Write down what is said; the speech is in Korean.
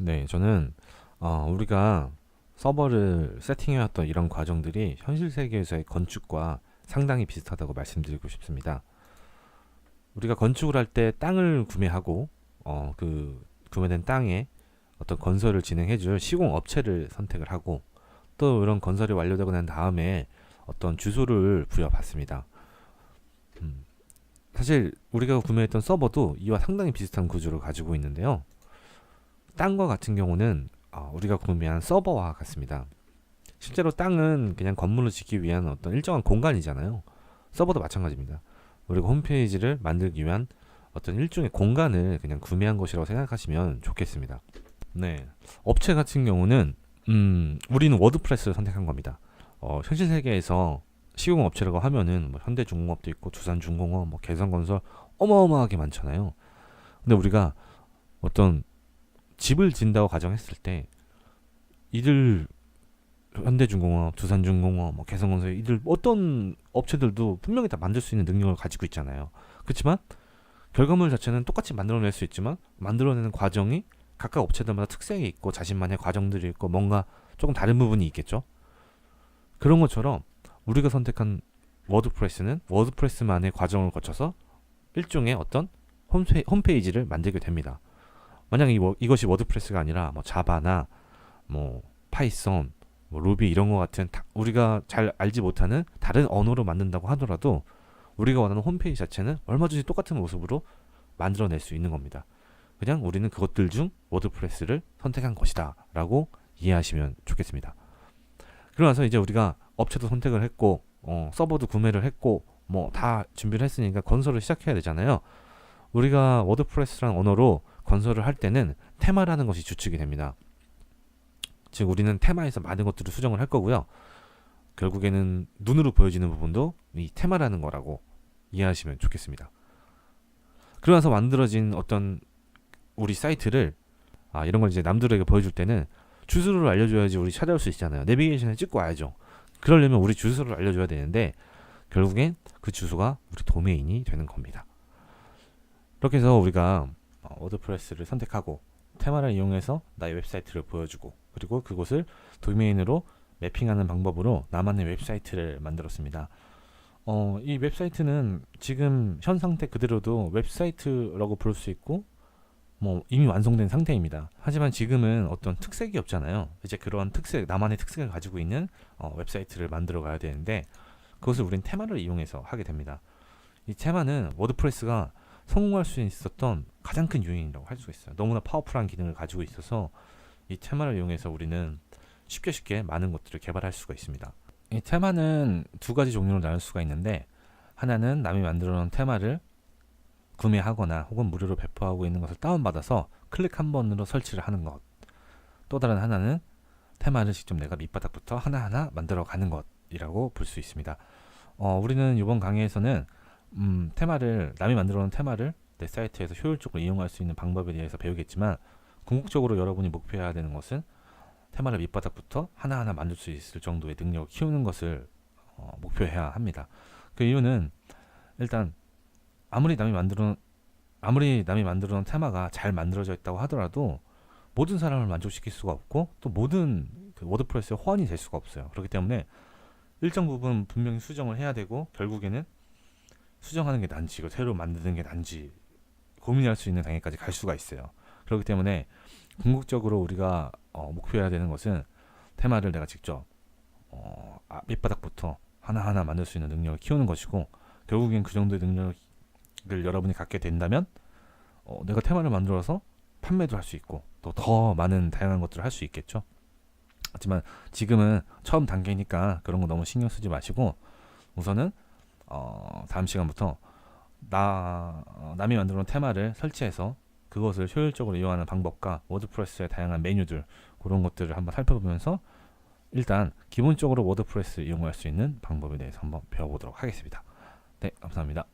네, 저는 어, 우리가 서버를 세팅해왔던 이런 과정들이 현실 세계에서의 건축과 상당히 비슷하다고 말씀드리고 싶습니다. 우리가 건축을 할 때 땅을 구매하고 어, 그 구매된 땅에 어떤 건설을 진행해줄 시공 업체를 선택을 하고 또 이런 건설이 완료되고 난 다음에 어떤 주소를 부여받습니다. 음, 사실 우리가 구매했던 서버도 이와 상당히 비슷한 구조를 가지고 있는데요. 땅과 같은 경우는 어, 우리가 구매한 서버와 같습니다. 실제로 땅은 그냥 건물을 짓기 위한 어떤 일정한 공간이잖아요. 서버도 마찬가지입니다. 우리가 홈페이지를 만들기 위한 어떤 일종의 공간을 그냥 구매한 것이라고 생각하시면 좋겠습니다. 네, 업체 같은 경우는 음, 우리는 워드프레스를 선택한 겁니다. 어, 현실 세계에서 시공 업체라고 하면은 뭐 현대중공업도 있고 두산중공업, 뭐 개성건설 어마어마하게 많잖아요. 근데 우리가 어떤 집을 진다고 가정했을 때 이들 현대중공업, 두산중공업, 뭐 개성건설 이들 어떤 업체들도 분명히 다 만들 수 있는 능력을 가지고 있잖아요. 그렇지만 결과물 자체는 똑같이 만들어낼 수 있지만 만들어내는 과정이 각각 업체들마다 특색이 있고 자신만의 과정들이 있고 뭔가 조금 다른 부분이 있겠죠. 그런 것처럼 우리가 선택한 워드프레스는 워드프레스만의 과정을 거쳐서 일종의 어떤 홈페, 홈페이지를 만들게 됩니다. 만약 이, 워- 이것이 워드프레스가 아니라 뭐 자바나 뭐 파이썬, 뭐 루비 이런 것 같은 다- 우리가 잘 알지 못하는 다른 언어로 만든다고 하더라도 우리가 원하는 홈페이지 자체는 얼마든지 똑같은 모습으로 만들어낼 수 있는 겁니다. 그냥 우리는 그것들 중 워드프레스를 선택한 것이다 라고 이해하시면 좋겠습니다. 그러고 나서 이제 우리가 업체도 선택을 했고 어, 서버도 구매를 했고 뭐 다 준비를 했으니까 건설을 시작해야 되잖아요. 우리가 워드프레스라는 언어로 건설을 할 때는 테마라는 것이 주축이 됩니다. 즉 우리는 테마에서 많은 것들을 수정을 할 거고요. 결국에는 눈으로 보여지는 부분도 이 테마라는 거라고 이해하시면 좋겠습니다. 그러면서 만들어진 어떤 우리 사이트를 아 이런 걸 이제 남들에게 보여줄 때는 주소를 알려줘야지 우리 찾아올 수 있잖아요. 내비게이션을 찍고 와야죠. 그러려면 우리 주소를 알려줘야 되는데 결국엔 그 주소가 우리 도메인이 되는 겁니다. 이렇게 해서 우리가 어, 워드프레스를 선택하고 테마를 이용해서 나의 웹사이트를 보여주고 그리고 그곳을 도메인으로 매핑하는 방법으로 나만의 웹사이트를 만들었습니다. 어, 이 웹사이트는 지금 현 상태 그대로도 웹사이트라고 부를 수 있고 뭐 이미 완성된 상태입니다. 하지만 지금은 어떤 특색이 없잖아요. 이제 그런 특색, 나만의 특색을 가지고 있는 어, 웹사이트를 만들어 가야 되는데 그것을 우린 테마를 이용해서 하게 됩니다. 이 테마는 워드프레스가 성공할 수 있었던 가장 큰 요인이라고 할 수가 있어요. 너무나 파워풀한 기능을 가지고 있어서 이 테마를 이용해서 우리는 쉽게 쉽게 많은 것들을 개발할 수가 있습니다. 이 테마는 두 가지 종류로 나눌 수가 있는데 하나는 남이 만들어 놓은 테마를 구매하거나 혹은 무료로 배포하고 있는 것을 다운받아서 클릭 한 번으로 설치를 하는 것. 또 다른 하나는 테마를 직접 내가 밑바닥부터 하나하나 만들어 가는 것이라고 볼 수 있습니다. 어, 우리는 이번 강의에서는 음, 테마를 남이 만들어 놓은 테마를 내 사이트에서 효율적으로 이용할 수 있는 방법에 대해서 배우겠지만 궁극적으로 여러분이 목표해야 되는 것은 테마를 밑바닥부터 하나하나 만들 수 있을 정도의 능력을 키우는 것을 어, 목표해야 합니다. 그 이유는 일단 아무리 남이 만들어 아무리 남이 만들어 놓은 테마가 잘 만들어져 있다고 하더라도 모든 사람을 만족시킬 수가 없고 또 모든 그 워드프레스의 호환이 될 수가 없어요. 그렇기 때문에 일정 부분 분명히 수정을 해야 되고 결국에는 수정하는 게 난지 이거 새로 만드는 게 난지 고민할 수 있는 단계까지 갈 수가 있어요. 그렇기 때문에 궁극적으로 우리가 어, 목표해야 되는 것은 테마를 내가 직접 어, 아, 밑바닥부터 하나하나 만들 수 있는 능력을 키우는 것이고 결국엔 그 정도의 능력을 여러분이 갖게 된다면 어, 내가 테마를 만들어서 판매도 할 수 있고 또 더 많은 다양한 것들을 할 수 있겠죠. 하지만 지금은 처음 단계니까 그런 거 너무 신경 쓰지 마시고 우선은 어, 다음 시간부터 나 어, 남이 만들어 놓은 테마를 설치해서 그것을 효율적으로 이용하는 방법과 워드프레스의 다양한 메뉴들 그런 것들을 한번 살펴보면서 일단 기본적으로 워드프레스 이용할 수 있는 방법에 대해서 한번 배워보도록 하겠습니다. 네, 감사합니다.